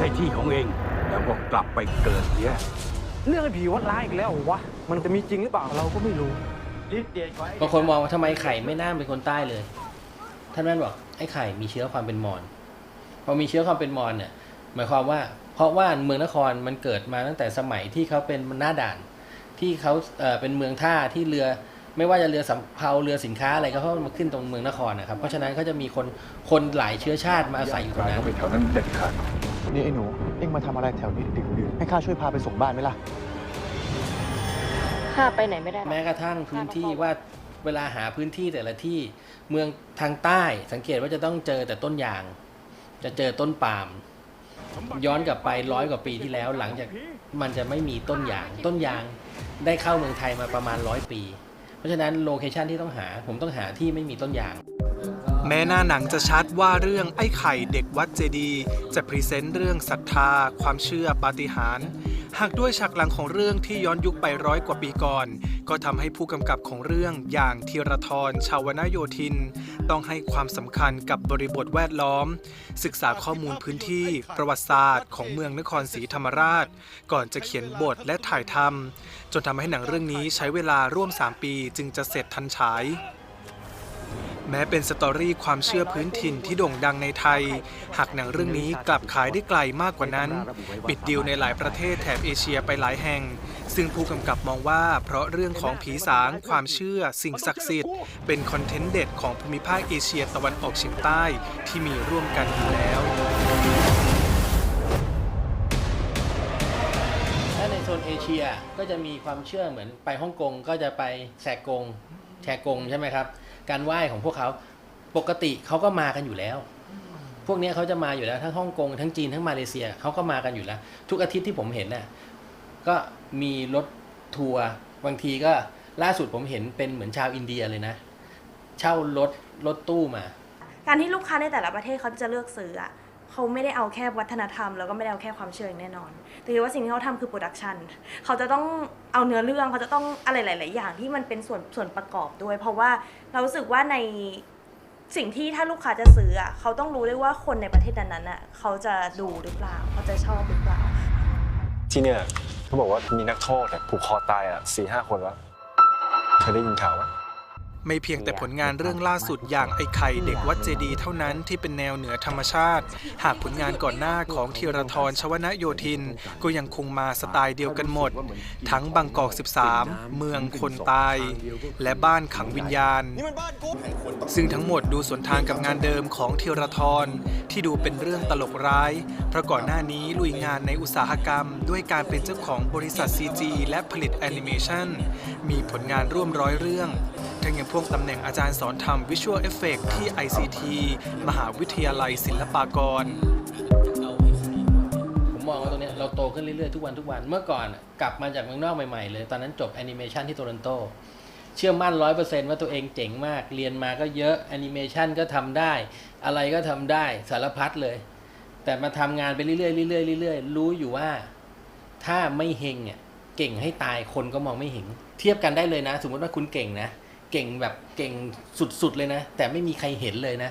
ช่ที่ของเอง แล้วก็กลับไปเกิดเสียเรื่องไอ้ผีวัดร้ายอีกแล้วเหรอวะ มันจะมีจริงหรือเปล่าเราก็ไม่รู้บางคนมองว่าทำไมไข่ไม่น่าเป็นคนใต้เลย ท่านแม่นบอกไอ้ไข่มีเชื้อความเป็นมอญพอมีเชื้อความเป็นมอญเนี่ยหมายความว่า เพราะว่าเมืองนครมันเกิดมาตั้งแต่สมัยที่เขาเป็นหน้าด่าน ที่เขาเอ่อเป็นเมืองท่าที่เรือไม่ว่าจะเรือสำเภาเรือสินค้าอะไรก็เขามาขึ้นตรงเมืองนครนะครับเพราะฉะนั้นเขาจะมีคนคนหลายเชื้อชาติมาอาศัยอยู่ตรงนั้นเข้าไปแถวนั้นเด็ดขาด นี่ไอ้หนู เอ็งมาทำอะไรแถวนี้ดึกดื่นให้ข้าช่วยพาไปส่งบ้านไหมล่ะ ข้าไปไหนไม่ได้ แม้กระทั่งพื้นที่ว่าเวลาหาพื้นที่แต่ละที่เมืองทางใต้สังเกตว่าจะต้องเจอแต่ต้นยาง จะเจอต้นปาล์มย้อนกลับไปร้อยกว่าปีที่แล้ว หลังจากมันจะไม่มีต้นยาง ต้นยางได้เข้าเมืองไทยมาประมาณร้อยปี เพราะฉะนั้นโลเคชันที่ต้องหาผมต้องหาที่ไม่มีต้นยาง แม้หน้าหนังจะชัดว่าเรื่องไอ้ไข่เด็กวัดเจดี จะพรีเซนต์เรื่องศรัทธา ความเชื่อปาฏิหาริย์หากด้วยฉากหลังของเรื่องที่ย้อนยุคไปร้อยกว่าปีก่อน ก็ทำให้ผู้กำกับของเรื่องอย่างธีรทรชาวนาโยธิน ต้องให้ความสำคัญกับบริบทแวดล้อม ศึกษาข้อมูลพื้นที่ ประวัติศาสตร์ของเมืองนครศรีธรรมราช ก่อนจะเขียนบทและถ่ายทำจนทำให้หนังเรื่องนี้ใช้เวลาร่วม 3 ปีจึงจะเสร็จทันฉาย แม้เป็นสตอรี่ความเชื่อพื้นถิ่นที่โด่งดังในไทย หากหนังเรื่องนี้กลับขายได้ไกลมากกว่านั้น ปิดดีลในหลายประเทศแถบเอเชียไปหลายแห่ง ซึ่งผู้กำกับมองว่า เพราะเรื่องของผีสาง ความเชื่อ สิ่งศักดิ์สิทธิ์ เป็นคอนเทนต์เด็ดของภูมิภาคเอเชียตะวันออกเฉียงใต้ที่มีร่วมกันอยู่แล้วถ้าในโซนเอเชียก็จะมีความเชื่อเหมือนไปฮ่องกงก็จะไปแสกงแชกงใช่ไหมครับ การไหว้ของพวกเขาปกติเขาก็มากันอยู่แล้ว พวกเนี้ยเขาจะมาอยู่แล้วทั้งฮ่องกงทั้งจีนทั้งมาเลเซียเขาก็มากันอยู่แล้ว ทุกอาทิตย์ที่ผมเห็นน่ะก็มีรถทัวร์บางทีก็ล่าสุดผมเห็นเป็นเหมือนชาวอินเดียเลยนะ เช่ารถรถตู้มา การที่ลูกค้าในแต่ละประเทศเขาจะเลือกซื้ออะ เขาไม่ได้เอาแค่วัฒนธรรม แล้วก็ไม่ได้เอาแค่ความเชื่ออย่างแน่นอนแต่ว่าสิ่งที่เขาทำคือโปรดักชันเขาจะต้องเอาเนื้อเรื่องเขาจะต้องอะไรหลาย ๆ อย่างที่มันเป็นส่วนส่วนประกอบด้วย เพราะว่าเรารู้สึกว่าในสิ่งที่ถ้าลูกค้าจะซื้ออะเขาต้องรู้ด้วยว่าคนในประเทศนั้นๆอะเขาจะดูหรือเปล่า เขาจะชอบหรือเปล่า ที่เนี่ยเขาบอกว่ามีนักโทษผูกคอตายอะสี่ห้าคนแล้วเคยได้ยินข่าวไหม ไม่เพียงแต่ผลงานเรื่องล่าสุดอย่างไอ้ไข่เด็กวัดเจดีเท่านั้นที่เป็นแนวเหนือธรรมชาติ หากผลงานก่อนหน้าของธีรทรชวนโยธิน ก็ยังคงมาสไตล์เดียวกันหมด ทั้งบางกอก 13 เมืองคนตาย และบ้านขังวิญญาณ ซึ่งทั้งหมดดูสวนทางกับงานเดิมของธีรทรที่ดูเป็นเรื่องตลกร้ายเพราะก่อนหน้านี้ลุยงานในอุตสาหกรรม ด้วยการเป็นเจ้าของบริษัท CG และผลิตแอนิเมชันมีผลงานร่วมร้อยเรื่อง ทั้งยังพ่วงตำแหน่งอาจารย์สอนทำวิชวลเอฟเฟกที่ ICT มหาวิทยาลัยศิลปากร ผมมองว่าตรงเนี้ยเราโตขึ้นเรื่อยๆทุกวันทุกวันเมื่อก่อนอะกลับมาจากเมืองนอกใหม่ๆเลย ตอนนั้นจบแอนิเมชันที่โตรอนโต เชื่อมั่นร้อยเปอร์เซนต์ว่าตัวเองเจ๋งมาก เรียนมาก็เยอะแอนิเมชันก็ทำได้ อะไรก็ทำได้สารพัดเลย แต่มาทำงานไปเรื่อยๆเรื่อยๆเรื่อยๆรู้อยู่ว่าถ้าไม่เฮงเนี่ยเก่งให้ตายคนก็มองไม่เห็น เทียบกันได้เลยนะ สมมติว่าคุณเก่งนะ เก่งแบบเก่งสุดๆเลยนะ แต่ไม่มีใครเห็นเลยนะ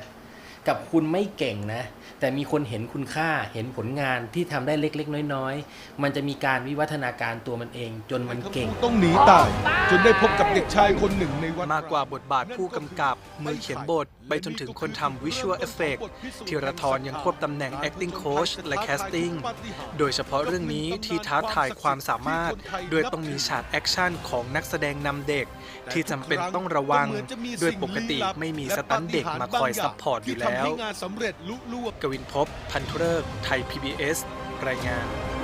กับคุณไม่เก่งนะ แต่มีคนเห็นคุณค่าเห็นผลงานที่ทำได้เล็กๆ น้อยๆ มันจะมีการวิวัฒนาการตัวมันเอง จนมันเก่ง ต้องหนีตาย จนได้พบกับเด็กชายคนหนึ่งในวัดมากกว่าบทบาทผู้กำกับ มือเขียนบท ไปจนถึงคนทำวิชวลเอฟเฟกธีรทรยังควบตำแหน่ง acting coach และ casting โดยเฉพาะเรื่องนี้ที่ท้าทายความสามารถ โดยต้องมีฉากแอคชั่นของนักแสดงนำเด็ก ที่จำเป็นต้องระวัง โดยปกติไม่มีสตันท์เด็กมาคอยซัพพอร์ตอยู่แล้วที่ทำให้งานสำเร็จลุล่วงกวินพบ พันธุเริกษ์ไทย PBS รายงาน